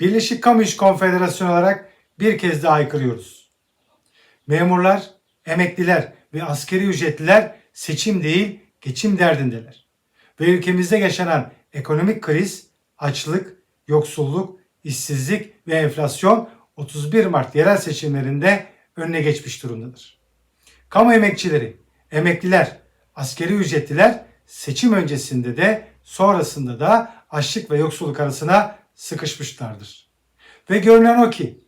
Birleşik Kamu İş Konfederasyonu olarak bir kez daha haykırıyoruz. Memurlar, emekliler ve askeri ücretliler seçim değil geçim derdindeler. Ve ülkemizde yaşanan ekonomik kriz, açlık, yoksulluk, işsizlik ve enflasyon 31 Mart yerel seçimlerinde önüne geçmiş durumdadır. Kamu emekçileri, emekliler, askeri ücretliler seçim öncesinde de sonrasında da açlık ve yoksulluk arasına sıkışmışlardır. Ve görünen o ki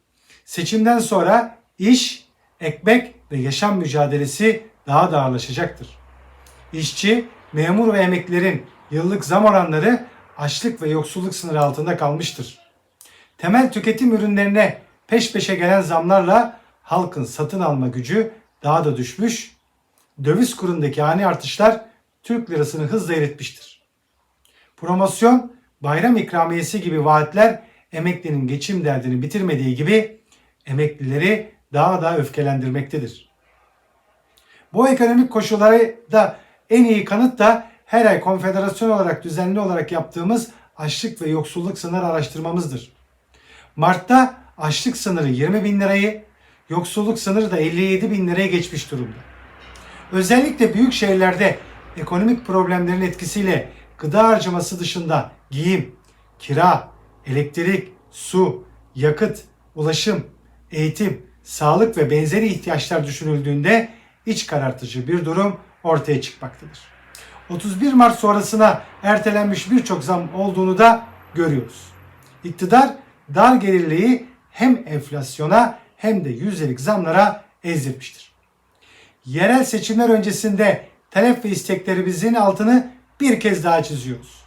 seçimden sonra iş, ekmek ve yaşam mücadelesi daha da ağırlaşacaktır. İşçi, memur ve emeklilerin yıllık zam oranları açlık ve yoksulluk sınırı altında kalmıştır. Temel tüketim ürünlerine peş peşe gelen zamlarla halkın satın alma gücü daha da düşmüş, döviz kurundaki ani artışlar Türk lirasını hızla eritmiştir. Promosyon, bayram ikramiyesi gibi vaatler emeklinin geçim derdini bitirmediği gibi emeklileri daha da öfkelendirmektedir. Bu ekonomik koşulları da en iyi kanıt da her ay konfederasyon olarak düzenli olarak yaptığımız açlık ve yoksulluk sınır araştırmamızdır. Mart'ta açlık sınırı 20 bin lirayı, yoksulluk sınırı da 57 bin liraya geçmiş durumda. Özellikle büyük şehirlerde ekonomik problemlerin etkisiyle gıda harcaması dışında giyim, kira, elektrik, su, yakıt, ulaşım, eğitim, sağlık ve benzeri ihtiyaçlar düşünüldüğünde iç karartıcı bir durum ortaya çıkmaktadır. 31 Mart sonrasına ertelenmiş birçok zam olduğunu da görüyoruz. İktidar dar gelirliği hem enflasyona hem de yüzdelik zamlara ezdirmiştir. Yerel seçimler öncesinde talep ve isteklerimizin altını bir kez daha çiziyoruz.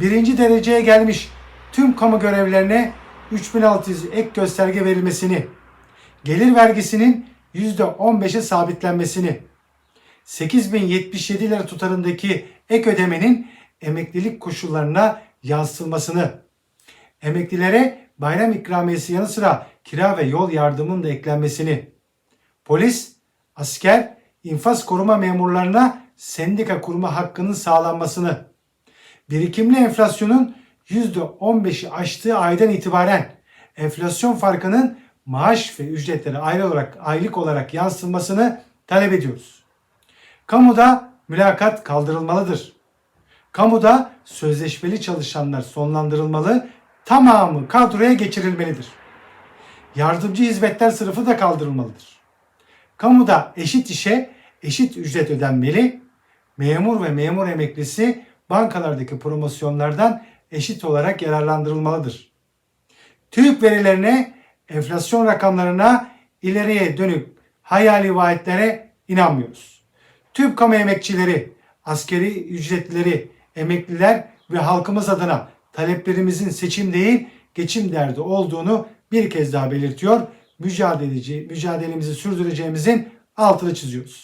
Birinci dereceye gelmiş tüm kamu görevlerine 3600 ek gösterge verilmesini, gelir vergisinin %15'e sabitlenmesini, 8077 lira tutarındaki ek ödemenin emeklilik koşullarına yansıtılmasını, emeklilere bayram ikramiyesi yanı sıra kira ve yol yardımının da eklenmesini, polis, asker, infaz koruma memurlarına sendika kurma hakkının sağlanmasını, birikimli enflasyonun %15'i aştığı aydan itibaren enflasyon farkının maaş ve ücretlere ayrı olarak aylık olarak yansıtılmasını talep ediyoruz. Kamuda mülakat kaldırılmalıdır. Kamuda sözleşmeli çalışanlar sonlandırılmalı, tamamı kadroya geçirilmelidir. Yardımcı hizmetler sınıfı da kaldırılmalıdır. Kamuda eşit işe eşit ücret ödenmeli, memur ve memur emeklisi bankalardaki promosyonlardan eşit olarak yararlandırılmalıdır. TÜİK verilerine, enflasyon rakamlarına, ileriye dönük hayali vaatlere inanmıyoruz. Tüm kamu emekçileri, askeri ücretlileri, emekliler ve halkımız adına taleplerimizin seçim değil geçim derdi olduğunu bir kez daha belirtiyor. Mücadeleci, mücadelemizi sürdüreceğimizin altını çiziyoruz.